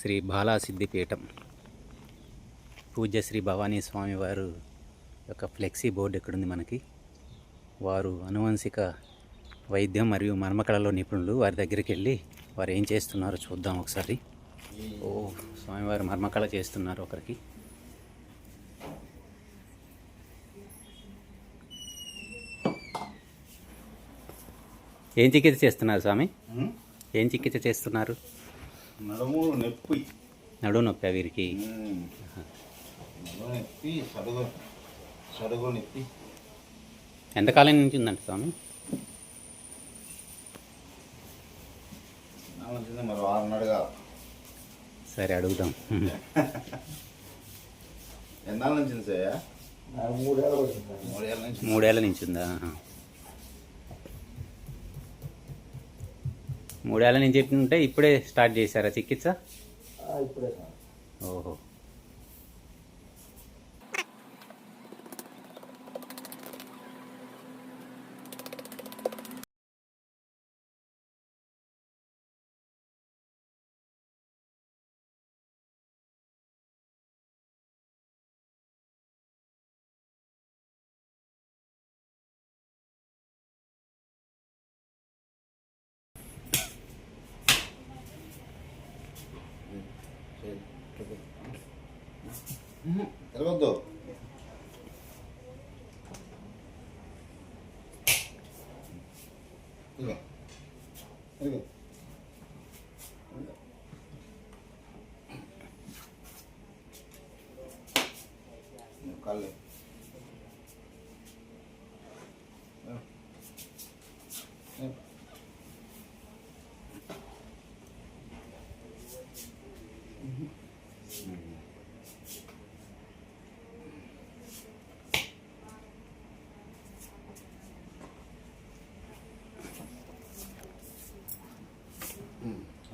శ్రీ బాలాసిద్ధిపీఠం పూజ్య శ్రీ భవానీ స్వామి వారు యొక్క ఫ్లెక్సీ బోర్డు ఎక్కడుంది మనకి? వారు అనువంశిక వైద్యం మరియు మర్మకళలో నిపుణులు. వారి దగ్గరికి వెళ్ళి వారు ఏం చేస్తున్నారో చూద్దాం ఒకసారి. ఓ స్వామివారు మర్మకళ చేస్తున్నారు ఒకరికి. ఏం చికిత్స చేస్తున్నారు స్వామి? ఏం చికిత్స చేస్తున్నారు? నడుము నొప్పి. నడువు నొప్పి వీరికి. నడుము నొప్పి సడుగు సడుగు నొప్పి. ఎంతకాలం నుంచి ఉందంట స్వామి? మరి వారం అడగాల సరే అడుగుదాం. ఎన్నాళ్ళ నుంచి సార్ మూడేళ్ళ నుంచి. మూడేళ్ళ నుంచి ఉందా? ఆహా. మూడేళ్ళ నుంచి ఉంటే ఇప్పుడే స్టార్ట్ చేశారా చికిత్స ఇప్పుడే సార్ ఓహో తిరగొద్దు ఇదిగో. ఇదిగో. నువ్వు కళ్ళు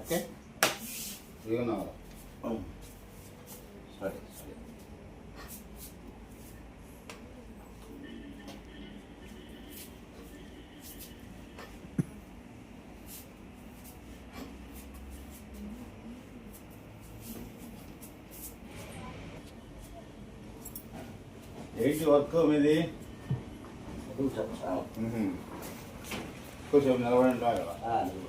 ఓకే ఇదిగో సరే సరే ఏంటి వర్క్ మీది. కొంచెం నిలబడి ఉంటావు కదా ఆ, నువ్వు.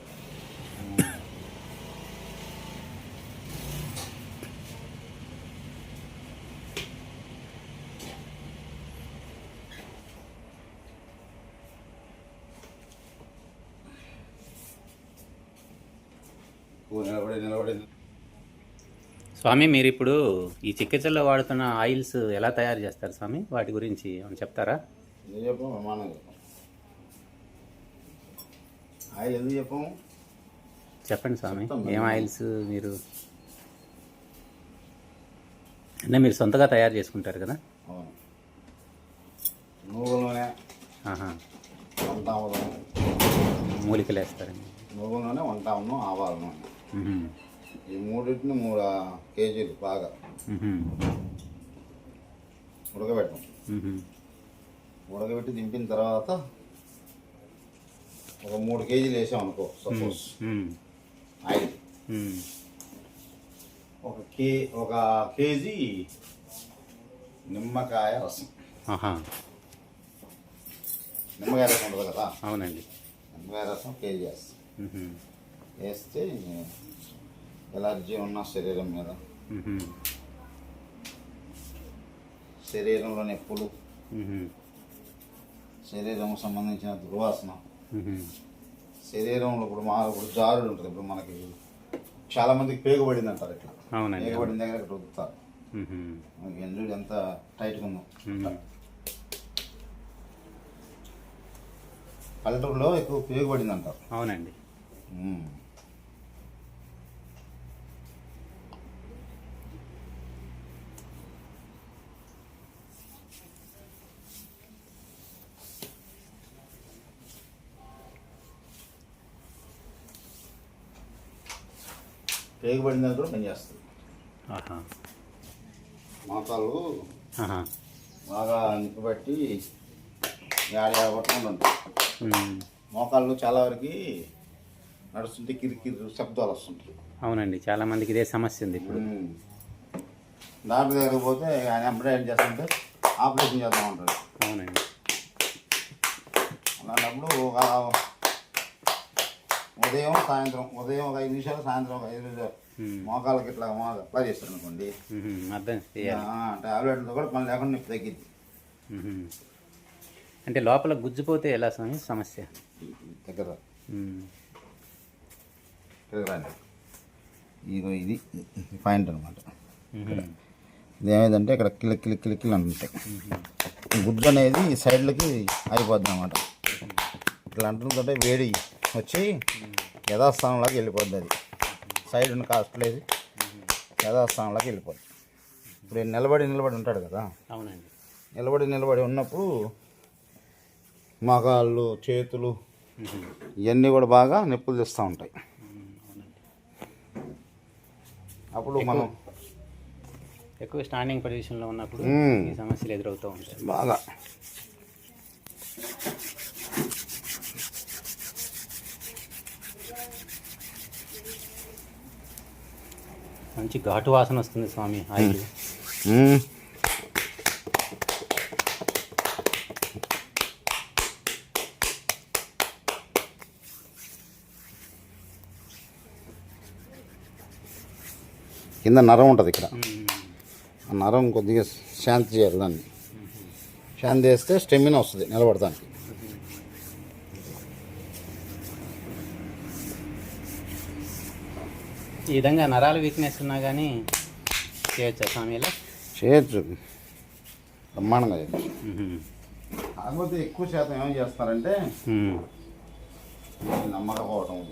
నువ్వు నిలబడి నిలబడి స్వామి మీరు ఇప్పుడు ఈ చికిత్సలో వాడుతున్న ఆయిల్స్ ఎలా తయారు చేస్తారు స్వామి? వాటి గురించి ఏమైనా చెప్తారా? విమానం ఆయన ఎందుకు చెప్పాము చెప్పండి స్వామి ఏం. ఆయిల్స్ మీరు? అంటే మీరు సొంతగా తయారు చేసుకుంటారు కదా? అవును. నువ్వుల నూనె ఆహా. వంటామలం మూలికలు వేస్తారండి నువ్వుల నూనె వంటామలం ఆవాల నూనె. ఈ మూడింటిని మూడు కేజీలు బాగా. ఉడకబెట్టం. ఉడకబెట్టి దింపిన తర్వాత ఒక మూడు కేజీలు వేసాం అనుకో సపోజ్. ఆయిల్. ఒక కే ఒక కేజీ నిమ్మకాయ రసం నిమ్మకాయ రసం ఉంటుంది కదా అవునండి నిమ్మకాయ రసం కేజీ వేస్తాం. వేస్తే ఎలర్జీ ఉన్న శరీరం మీద. మ్మ్. శరీరంలో నొప్పులు మ్మ్. శరీరం సంబంధించిన దుర్వాసన. శరీరంలో ఇప్పుడు మా ఇప్పుడు జారుడు ఉంటుంది. ఇప్పుడు మనకి చాలా మందికి పేగుబడింది అంటారు ఇట్లా పేగుబడిన దగ్గర ఇక్కడ రుద్దుతారు ఎండు ఎంత టైట్గా ఉందో. పల్లెటూరులో ఎక్కువ పేగుబడింది అంటారు అవునండి పేగుబడిన దగ్గర కూడా పనిచేస్తుంది. ఆహా. మోకాళ్ళు ఆహా. బాగా నిప్పబట్టి ఉంటాయి మ్మ్. మోకాళ్ళు చాలా వరకు నడుస్తుంటే కిరికిరి శబ్దాలు వస్తుంటాయి. అవునండి చాలా మందికి ఇదే సమస్య ఉంది ఇప్పుడు. డాక్టర్ దగ్గరికి పోతే ఆయన ఎంబడే ఏం చేస్తుంటే ఆపరేషన్ చేద్దాం అంటారు అవునండి. అలాంటప్పుడు ఉదయం సాయంత్రం. ఉదయం ఒక ఐదు నిమిషాలు సాయంత్రం ఒక ఐదు నిమిషాలు. మోకాళ్ళకి ఇట్లా మోకాలు అప్లై చేస్తాను అనుకోండి టాబ్లెట్లతో కూడా పని లేకుండా నొప్పి తగ్గింది. అంటే లోపల గుజ్జుపోతే ఎలా స్వామి? సమస్య. దగ్గర. ఇదిగో ఇది పాయింట్ అనమాట ఉహుం. ఇది ఏమైందంటే ఇక్కడ కిల కిల కిల కిల అంటుంటాయి గుడ్డు అనేది సైడ్లకి అయిపోద్ది అనమాట ఇట్లా అంటుంటే వేడి. వచ్చి యథాస్థానంలోకి వెళ్ళిపోద్ది అది. సైడ్ ఉన్న కాస్ట్లేదు యథాస్థానంలోకి వెళ్ళిపోద్ది. ఇప్పుడు నిలబడి నిలబడి ఉంటాడు కదా. అవునండి. నిలబడి నిలబడి ఉన్నప్పుడు మగాళ్ళు చేతులు. ఇవన్నీ కూడా బాగా నొప్పులు తెస్తూ ఉంటాయి. అప్పుడు మనం ఎక్కువ స్టాండింగ్ పొజిషన్లో ఉన్నప్పుడు. ఈ సమస్యలు ఎదురవుతూ ఉంటాయి. బాగా. మంచి ఘాటు వాసన వస్తుంది స్వామి ఆయిల్. కింద నరం ఉంటుంది ఇక్కడ. ఆ నరం కొద్దిగా శాంతి చేయాలి దాన్ని. శాంతి చేస్తే స్టెమినా వస్తుంది నిలబడటానికి ఈ విధంగా నరాలు వీక్నెస్ ఉన్నా కానీ చేయొచ్చా స్వామి ఇలా? చేయొచ్చు. బ్రహ్మాండంగా చేయొచ్చు. కాకపోతే ఎక్కువ శాతం ఏం చేస్తారంటే. నమ్మకపోవటం.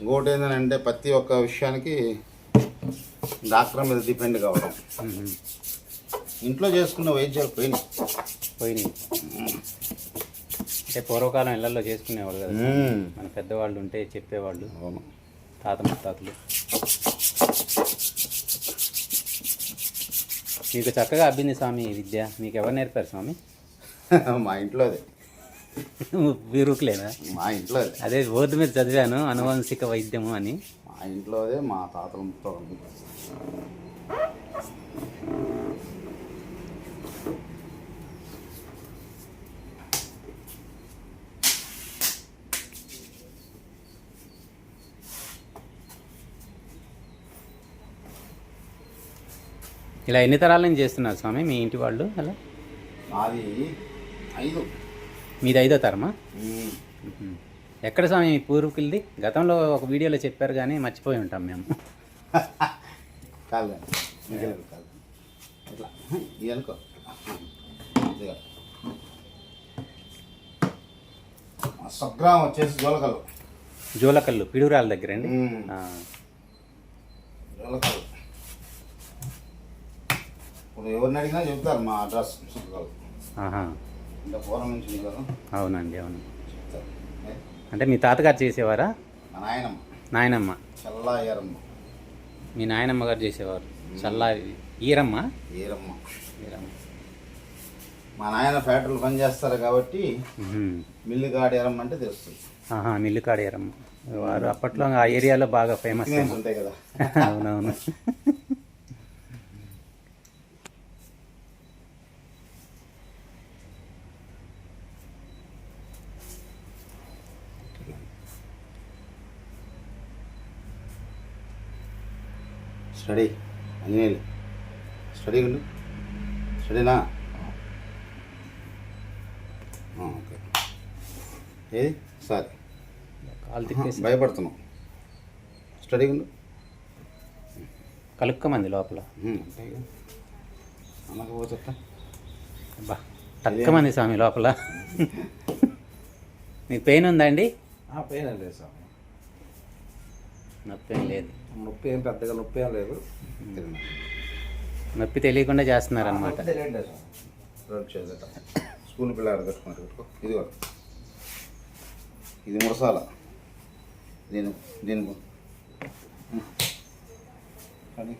ఇంకోటి ఏంటంటే ప్రతి ఒక్క విషయానికి డాక్టర్ మీద డిపెండ్ కావడం. ఇంట్లో చేసుకున్న వైద్యాలు పోయినాయి. పోయినాయి. అంటే పూర్వకాలం ఇళ్ళలో చేసుకునేవాళ్ళు కదా. మన పెద్దవాళ్ళు ఉంటే చెప్పేవాళ్ళు. అవును. తాత ముత్తాతలు. మీకు చక్కగా అబ్బింది స్వామి విద్య మీకు ఎవరు నేర్పారు స్వామి? మా ఇంట్లో అదే. వీరుకులేనా? మా ఇంట్లో అదే. అదే బోర్డు మీద చదివాను అనువంశిక వైద్యము అని. మా ఇంట్లో అదే మా తాతలతో ఉంది. ఇలా ఎన్ని తరాల నుంచి చేస్తున్నారు స్వామి? మీ ఇంటి వాళ్ళు? అలా? నాది ఐదు. మీది ఐదో తరమా. ఎక్కడ స్వామి మీ పూర్వీకులది? గతంలో ఒక వీడియోలో చెప్పారు కానీ మర్చిపోయి ఉంటాం మేము. కాదు. ఇట్లా. అనుకో. స్వగ్రామం వచ్చేసి జోలకల్లు. జోలకల్లు పిడుగురాల దగ్గర అండి? జోలకల్లు. ఇప్పుడు ఎవరిని అడిగినా చెప్తారు మా అడ్రస్ ఆహా. అంటే పూర్వం నుంచి కదా అవునండి అవును. చెప్తారు? అంటే మీ తాతగారు చేసేవారా? మా నాయనమ్మ. నాయనమ్మ. చల్లా ఏరమ్మ మీ నాయనమ్మ గారు చేసేవారు? చల్లా ఈరమ్మ? ఏరమ్మ ఈరమ్మ. మా నాయన ఫ్యాక్టరీలు పని చేస్తారు కాబట్టి. మిల్లు కాడ ఏరమ్మ అంటే తెలుస్తుంది. ఆహా మిల్లుకాడ ఈరమ్మ. వారు అప్పట్లో ఆ ఏరియాలో బాగా ఫేమస్ ఉంటాయి కదా. అవునవును. స్టడీ. అంజనేయులు. స్టడీ ఉండు. స్టడీనా? ఓకే. ఏది? సరే. భయపడుతున్నావు స్టడీ ఉండు. కలుక్కమంది లోపల. తక్కువమంది స్వామి లోపల. మీకు పెయిన్ ఉందా అండి? ఆ, పెయిన్ లేదు సార్ నొప్పి ఏం లేదు. నొప్పి ఏం పెద్దగా నొప్పి ఏం లేదు. నొప్పి తెలియకుండా చేస్తున్నారు అనమాట నొప్పి తెలియదు సార్ రోడ్ చేసేట స్కూల్ పిల్లాడు కట్టుకున్నారు పెట్టుకో ఇది కూడా ఇది మురసాల. దీని దీని. కానీ.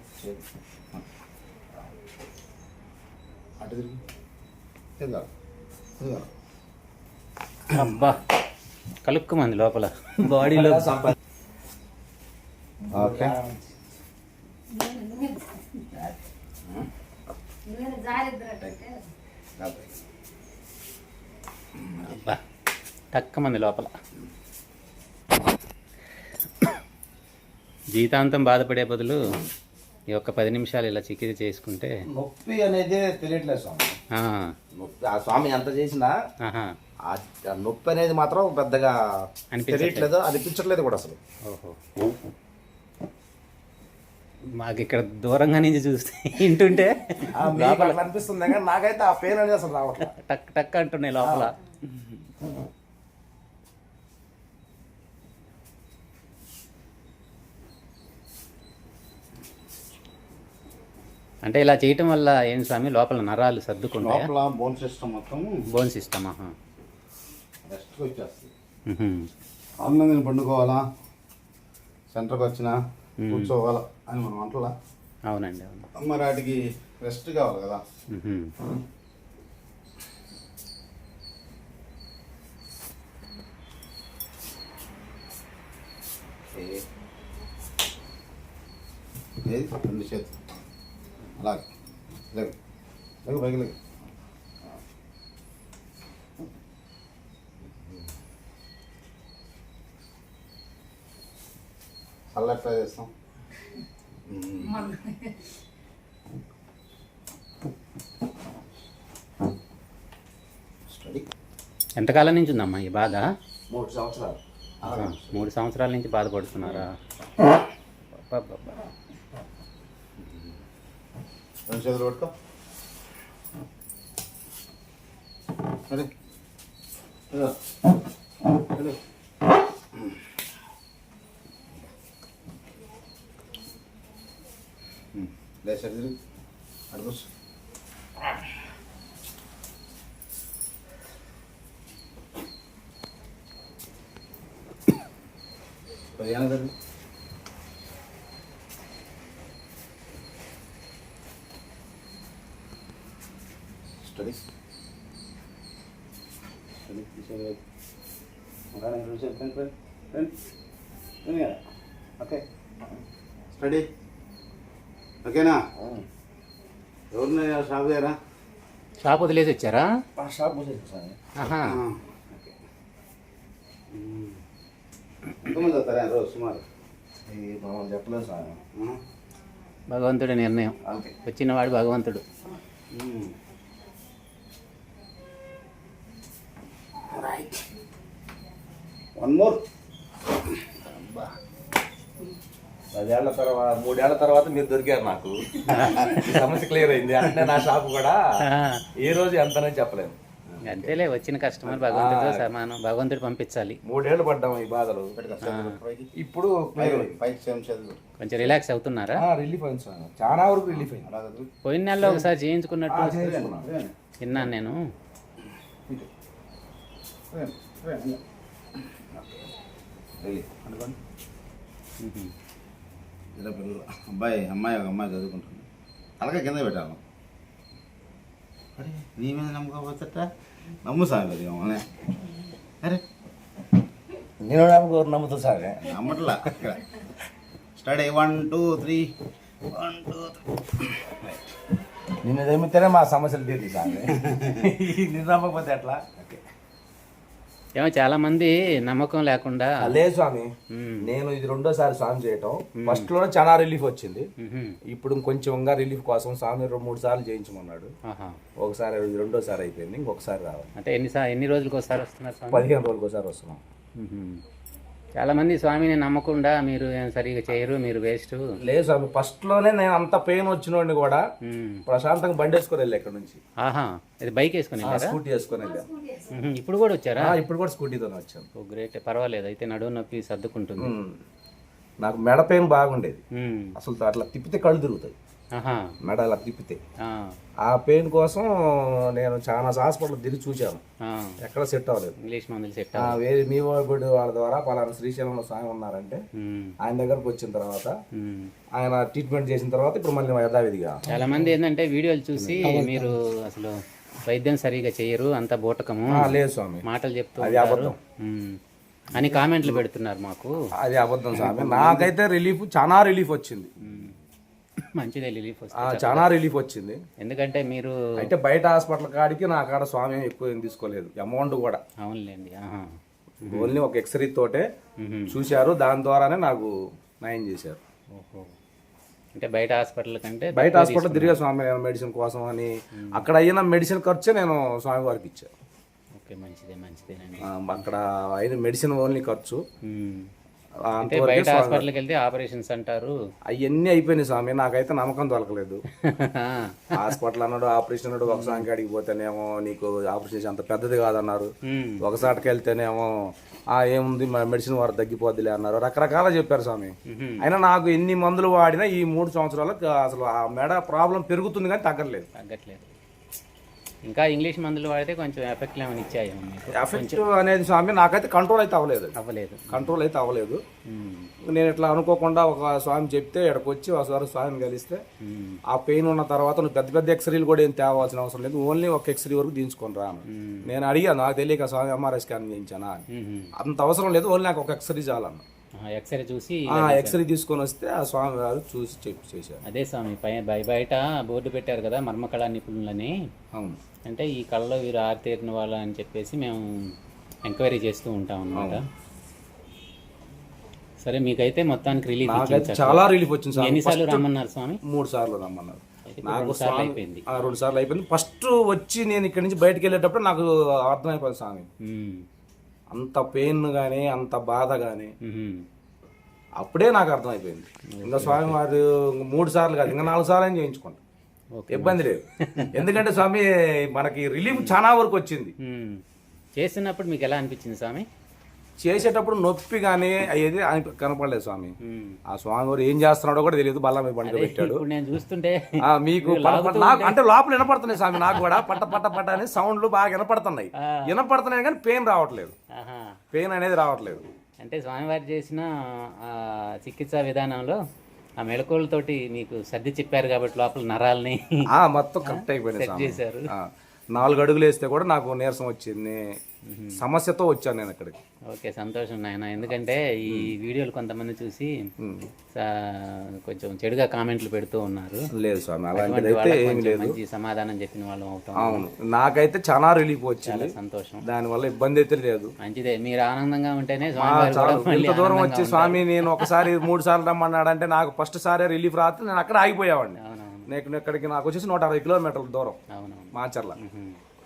అటు తిరిగి. అబ్బా. కలుపుకోమంది లోపల. బాడీలో ఓకే టక్కమంది లోపల. జీవితాంతం బాధపడే బదులు ఈ ఒక్క పది నిమిషాలు ఇలా చికిత్స చేసుకుంటే నొప్పి అనేది తెలియట్లేదు స్వామి. ఆ, నొప్పి ఆ స్వామి ఎంత చేసినా నొప్పి అనేది మాత్రం పెద్దగా అనిపించట్లేదు. అనిపించట్లేదు కూడా అసలు. ఓహో. మాకు ఇక్కడ దూరంగా నుంచి చూస్తే వింటుంటే అట్లా అనిపిస్తుంది కానీ నాకైతే ఆ పెయిన్ అనేది అసలు రావట్లేదు టక్ టక్ అంటున్నాయి లోపల. అంటే ఇలా చేయటం వల్ల ఏం స్వామి? లోపల నరాలు సర్దుకుంటాయా? లోపల బోన్ సిస్టమ్ మొత్తం బోన్ సిస్టమ్ ఆహా. రెస్ట్కి వచ్చేస్తుంది. అన్నం నేను పండుకోవాలా? సెంటర్కి వచ్చినా కూర్చోవాలా? అని మనం అంటలా? అవునండి అవును. మరి వాటికి రెస్ట్ కావాలి కదా. ఏది? రెండు చేతులు. అలాగే. లేవు. లేవు పైకి లేవు. అలా ఎట్లా చేస్తాం. ఎంతకాలం నుంచి ఉందమ్మా ఈ బాధ? మూడు సంవత్సరాలు. మూడు సంవత్సరాల నుంచి బాధపడుతున్నారా? పట్టుకో. అరే ఇదిగో. తిరిగి అటు పదిహేను తిరిగి స్టడీస్ స్టడీ తీసేది ఫ్రెండ్ ఫ్రెండ్ ఓకే స్టడీ ఓకేనా? ఎవరిని షాప్ దగ్గర? షాప్ వదిలేసి వచ్చారా? ఆ షాప్ ఎంతమంది అవుతారా రోజు సుమారు? మనం చెప్పలేదు ఆ? భగవంతుడి నిర్ణయం. వచ్చినవాడు భగవంతుడు. వన్ మోర్ పదేళ్ళ తర్వాత మూడేళ్ళ తర్వాత మీరు దొరికారు నాకు. ఈ సమస్య క్లియర్ అయింది. అంటే నా షాప్ కూడా ఏ రోజు ఎంతనే చెప్పలేము. అంతేలే వచ్చిన కస్టమర్ భగవంతుడితో సమానం. భగవంతుడు పంపించాలి. మూడేళ్ళు పడ్డాము ఈ బాధలు. ఇప్పుడు కొంచెం రిలాక్స్ అవుతున్నారా? రిలీఫ్ అయింది చాలా వరకు రిలీఫ్ అయింది. పోయిన నెలలో ఒకసారి చేయించుకున్నట్టు విన్నాను నేను. రిలీఫ్. ఇద్దరు పిల్లలు అబ్బాయి అమ్మాయి ఒక అమ్మాయి చదువుకుంటుంది. అలాగే కింద పెట్టాను అరే నీ మీద నమ్మకపోతట నమ్ము సామి అది మమ్మల్ని అరే. నేను నమ్ముకోరు నమ్ముతా సార్? నమ్మట్లా. ఇక్కడ. Study one two three. One two three. నిన్ను నమ్మితేనే మా సమస్యలు తీరుతాయి సార్. నిన్ను నమ్మకపోతే ఎట్లా? ఏమో చాలా మంది నమ్మకం లేకుండా లేదు స్వామి. నేను ఇది రెండోసారి స్వామి చేయటం. ఫస్ట్లోనే చాలా రిలీఫ్ వచ్చింది. ఇప్పుడు ఇంకొంచెం ఇంకా రిలీఫ్ కోసం స్వామి రెండు మూడు సార్లు చేయించమన్నాడు. ఒకసారి రెండోసారి అయిపోయింది ఇంకొకసారి రావాలి. అంటే ఎన్ని ఎన్ని రోజులకు ఒకసారి వస్తున్నారు పదిహేను రోజులకు ఒకసారి వస్తున్నాం చాలా మంది స్వామిని నమ్మకుండా మీరు ఏం సరిగా చేయరు మీరు వేస్ట్. లేదు స్వామి ఫస్ట్లోనే నేను అంత పెయిన్ వచ్చినోడిని కూడా ప్రశాంతంగా బండి వేసుకొని వెళ్ళా ఇక్కడ నుంచి. ఆహా ఇది బైక్ వేసుకుని ఆ, వెళ్ళారా? స్కూటీ వేసుకొని. ఇప్పుడు కూడా వచ్చారా? ఆ, ఇప్పుడు కూడా స్కూటీతోనే వచ్చాను. ఓ గ్రేట్ పర్వాలేదు అయితే నడువు నొప్పి సర్దుకుంటుంది. నాకు మెడ పెయిన్ బాగుండేది. మ్మ్. అసలు అట్లా తిప్పితే కళ్ళు తిరుగుతాయి. మెడ అలా తిప్పితే. ఆ, పెయిన్ కోసం నేను చాలా హాస్పిటల్ తిరిగి చూశాను. ఎక్కడ సెట్ అవ్వలేదు. ఇంగ్లీష్ మందులు సెట్ వేరే మీ వాడి వాళ్ళ ద్వారా పలానా శ్రీశైలంలో స్వామి ఉన్నారంటే ఆయన దగ్గరకు వచ్చిన తర్వాత ఆయన ట్రీట్మెంట్ చేసిన తర్వాత ఇప్పుడు మళ్ళీ యథావిధిగా చాలా మంది ఏంటంటే వీడియోలు చూసి మీరు అసలు వైద్యం సరిగా చేయరు అంత బూటకము. లేదు స్వామి. మాటలు చెప్తూ అది అబద్ధం. అని కామెంట్లు పెడుతున్నారు మాకు. అది అబద్ధం స్వామి. నాకైతే రిలీఫ్ చాలా రిలీఫ్ వచ్చింది. మంచిదే రిలీఫ్ వస్తుంది చాలా రిలీఫ్ వచ్చింది. ఎందుకంటే మీరు అయితే బయట హాస్పిటల్ కాడికి నా కాడ స్వామి ఎక్కువ ఏం తీసుకోలేదు. అమౌంట్ కూడా. అవునులేండి. ఓన్లీ ఒక ఎక్స్రే తోటే. చూశారు. దాని ద్వారానే నాకు నయం చేశారు. ఓహో. అంటే బయట హాస్పిటల్ కంటే బయట హాస్పిటల్ తిరిగే స్వామి మెడిసిన్ కోసం అని అక్కడ అయిన మెడిసిన్ ఖర్చే నేను స్వామి వారికి ఇచ్చాను. ఓకే మంచిదే మంచిదేనండి. అక్కడ అయిన మెడిసిన్ ఓన్లీ ఖర్చు. అంటే బయట హాస్పిటల్కి వెళ్తే ఆపరేషన్స్ అంటారు. అవన్నీ అయిపోయినాయి స్వామి. నాకైతే నమ్మకం దొరకలేదు. హాస్పిటల్ అన్నాడు ఆపరేషన్ అన్నాడు ఒక సాంగ్ అడిగి పోతేనేమో నీకు ఆపరేషన్ అంత పెద్దది కాదన్నారు. ఉమ్. ఒకసాటికి వెళ్తేనేమో ఆ ఏముంది మెడిసిన్ వారు తగ్గిపోద్దిలే అన్నారు. రకరకాల చెప్పారు స్వామి. అయినా నాకు ఎన్ని మందులు వాడినా ఈ మూడు సంవత్సరాలకు అసలు ఆ మెడ ప్రాబ్లం పెరుగుతుంది కానీ తగ్గలేదు తగ్గట్లేదు. ఇంకా ఇంగ్లీష్ మందులు వాడితే కొంచెం ఎఫెక్ట్ ఏమైనా ఇచ్చాయి ఎఫెక్ట్ అనేది స్వామి నాకైతే కంట్రోల్ అయితే అవ్వలేదు. అవ్వలేదు. కంట్రోల్ అయితే అవ్వలేదు. నేను ఇట్లా అనుకోకుండా ఒక స్వామి చెప్తే ఇక్కడికి వచ్చి ఒకసారి స్వామిని కలిస్తే. ఆ పెయిన్ ఉన్న తర్వాత నువ్వు పెద్ద పెద్ద ఎక్స్రేలు కూడా ఏం తేవాల్సిన అవసరం లేదు. ఓన్లీ ఒక ఎక్స్రే వరకు దించుకొని రాను. నేను అడిగాను నాకు తెలియక స్వామి ఎంఆర్ఐ స్కాన్ చేయించానా. అంత అవసరం లేదు ఓన్లీ నాకు ఒక ఎక్స్రే చాలన్న. ఎక్స్రే చూసి ఎక్స్రే తీసుకొని వస్తే ఆ స్వామి గారు చూసి చెప్పి చేశారు. అదే స్వామి పై బయ బయట బోర్డు పెట్టారు కదా మర్మకళా నిపుణులని. అవును. అంటే ఈ కళలో వీరు ఆరితేరిన వాళ్ళు అని చెప్పేసి మేము ఎంక్వైరీ చేస్తూ ఉంటాం అన్నమాట. సరే మీకైతే మొత్తానికి రిలీఫ్ నాకైతే చాలా రిలీఫ్ వచ్చింది ఎన్నిసార్లు రమ్మన్నారు స్వామి? మూడు సార్లు రమ్మన్నారు. నాకు సార్లు అయిపోయింది. రెండు సార్లు అయిపోయింది. ఫస్ట్ వచ్చి నేను ఇక్కడి నుంచి బయటకు వెళ్ళేటప్పుడు నాకు అర్థమైపోయింది స్వామి. అంత పెయిన్ కానీ అంత బాధ కానీ. అప్పుడే నాకు అర్థమైపోయింది. ఇంకా స్వామి వారు మూడు సార్లు కాదు ఇంకా నాలుగు సార్లు అయినా చేయించుకోండి. ఓకే. ఇబ్బంది లేదు. ఎందుకంటే స్వామి మనకి రిలీఫ్ చాలా వరకు వచ్చింది. ఉమ్. చేస్తున్నప్పుడు మీకు ఎలా అనిపించింది స్వామి? చేసేటప్పుడు నొప్పి కానీ అయ్యేది ఆయన కనపడలేదు స్వామి. ఆ స్వామి వారు ఏం చేస్తున్నాడో కూడా తెలియదు బల్ల మీద బండి పెట్టాడు. నేను చూస్తుంటే మీకు నాకు అంటే లోపల వినపడుతున్నాయి స్వామి నాకు కూడా పట్ట పట్ట పట్ట అని సౌండ్లు బాగా వినపడుతున్నాయి. వినపడుతున్నాయి కానీ పెయిన్ రావట్లేదు. పెయిన్ అనేది రావట్లేదు. అంటే స్వామివారు చేసిన ఆ, చికిత్సా విధానంలో ఆ మెలకువలతోటి మీకు సర్ది చెప్పారు కాబట్టి లోపల నరాలని ఆ మొత్తం కరెక్ట్ అయిపోయింది చేశారు. నాలుగు అడుగులు వేస్తే కూడా నాకు నీరసం వచ్చింది. సమస్యతో వచ్చాను నేను ఇక్కడికి ఓకే సంతోషం నాయన. ఎందుకంటే ఈ వీడియోలు కొంతమంది చూసి కొంచెం చెడుగా కామెంట్లు పెడుతూ ఉన్నారు. లేదు స్వామి అలాంటిది అయితే ఏం లేదు. మంచి సమాధానం చెప్పిన వాళ్ళం అవుతాం. అవును. నాకైతే చాలా రిలీఫ్ వచ్చింది. సంతోషం. దానివల్ల ఇబ్బంది అయితే లేదు. మంచిదే. మీరు ఆనందంగా ఉంటేనే ఇంత దూరం వచ్చి. స్వామి నేను ఒకసారి మూడు సార్లు రమ్మన్నాడంటే నాకు ఫస్ట్ సారే రిలీఫ్ రాత్రి నేను అక్కడ ఆగిపోయావాడిని. నేను ఇక్కడికి నాకు వచ్చేసి నూట అరవై కిలోమీటర్ల దూరం మాచర్ల.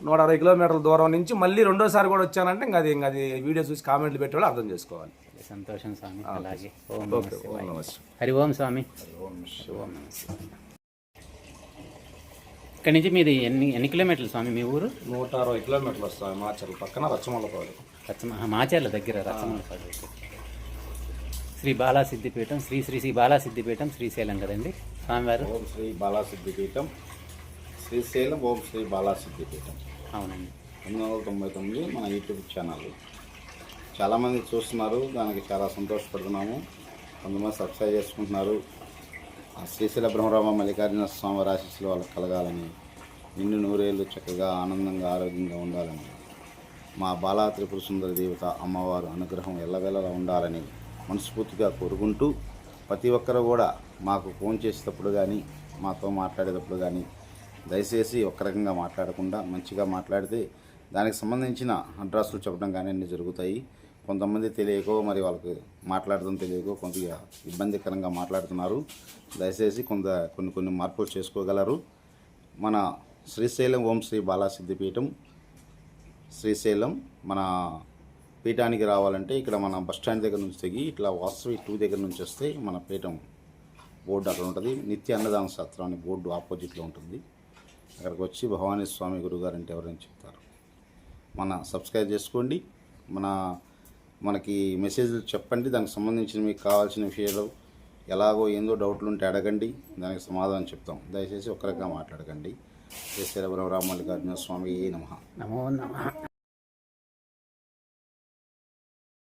నూట అరవై కిలోమీటర్ల దూరం నుంచి మళ్ళీ రెండోసారి కూడా వచ్చానంటే ఇంకా అది ఇంకా అది వీడియో చూసి కామెంట్లు పెట్టేవాళ్ళు అర్థం చేసుకోవాలి. సంతోషం స్వామి. అలాగే. ఓం హరి ఓం స్వామి. ఓం. ఇక్కడి నుంచి మీది ఎన్ని ఎన్ని కిలోమీటర్లు స్వామి మీ ఊరు? నూట అరవై కిలోమీటర్లు వస్తాయి మాచర్ల పక్కన రచ్చమల్లపాడు రచ్చమ మాచేర్ల దగ్గర రచ్చమలపాడు శ్రీ బాలా సిద్ధిపీఠం శ్రీ శ్రీ శ్రీ బాలా సిద్ధిపీఠం శ్రీశైలం కదండి? స్వామివారు ఓం శ్రీ బాలాసిద్ధిపీఠం. శ్రీశైలం ఓం శ్రీ బాలాసిద్ధిపీఠం. అవునండి. ఎనిమిది వందల తొంభై తొమ్మిది మన యూట్యూబ్ ఛానల్. చాలామంది చూస్తున్నారు దానికి చాలా సంతోషపడుతున్నాము. కొంతమంది సబ్స్క్రైబ్ చేసుకుంటున్నారు. ఆ శ్రీశైల బ్రహ్మరామ మల్లికార్జున స్వామి ఆశీస్సులు వాళ్ళకి కలగాలని నిండు నూరేళ్ళు చక్కగా ఆనందంగా ఆరోగ్యంగా ఉండాలని మా బాలా త్రిపుర సుందరి దేవత అమ్మవారు అనుగ్రహం ఎల్లవేళలా ఉండాలని మనస్ఫూర్తిగా కోరుకుంటూ ప్రతి ఒక్కరు కూడా మాకు ఫోన్ చేసేటప్పుడు కానీ మాతో మాట్లాడేటప్పుడు కానీ దయచేసి ఒక్క రకంగా మాట్లాడకుండా మంచిగా మాట్లాడితే దానికి సంబంధించిన అడ్రస్లు చెప్పడం కానీ అన్నీ జరుగుతాయి. కొంతమంది తెలియకో మరి వాళ్ళకి మాట్లాడడం తెలియకో కొద్దిగా ఇబ్బందికరంగా మాట్లాడుతున్నారు. దయచేసి కొంత కొన్ని కొన్ని మార్పులు చేసుకోగలరు. మన శ్రీశైలం ఓం శ్రీ బాలాసిద్ధిపీఠం శ్రీశైలం మన పీఠానికి రావాలంటే ఇక్కడ మన బస్ స్టాండ్ దగ్గర నుంచి దిగి ఇట్లా వాసవి టూ దగ్గర నుంచి వస్తే మన పీఠం బోర్డు అక్కడ ఉంటుంది. నిత్య అన్నదాన శాస్త్రం అనే బోర్డు ఆపోజిట్లో ఉంటుంది. అక్కడికి వచ్చి భవానీ స్వామి గురుగారు అంటే ఎవరైనా చెప్తారు. మన సబ్స్క్రైబ్ చేసుకోండి. మన మనకి మెసేజ్లు చెప్పండి. దానికి సంబంధించిన మీకు కావాల్సిన విషయాలు ఎలాగో ఏందో డౌట్లు ఉంటే అడగండి. దానికి సమాధానం చెప్తాం. దయచేసి ఒక్కరిగా మాట్లాడకండి. శ్రీ శరవరం రామల్లికార్జున స్వామి నమ. నమో నమ.